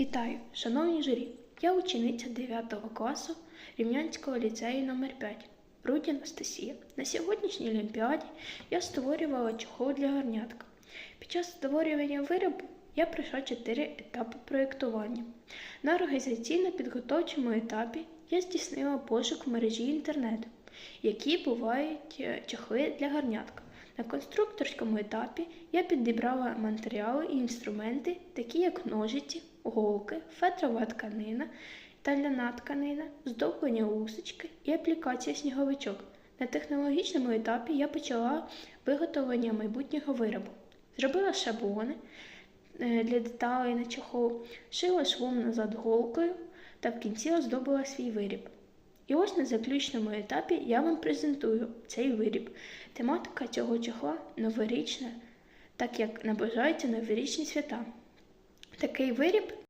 Вітаю, шановні журі! Я учениця 9 класу Рівнянського ліцею номер 5 Рудь Анастасія. На сьогоднішній Олімпіаді я створювала чохол для гарнятка. Під час створювання виробу я пройшла 4 етапи проєктування. На організаційно-підготовчому етапі я здійснила пошук в мережі інтернету, які бувають е, чохли для гарнятка. На конструкторському етапі я підібрала матеріали і інструменти, такі як ножиці, голки, фетрова тканина та ляна тканина, здоблення лусочки і аплікація сніговичок. На технологічному етапі я почала виготовлення майбутнього виробу. Зробила шаблони е, для деталей на чохол, шила швом назад голкою та в кінці оздобила свій виріб. І ось на заключному етапі я вам презентую цей виріб. Тематика цього чохла новорічна, так як наближаються новорічні свята. Такий виріб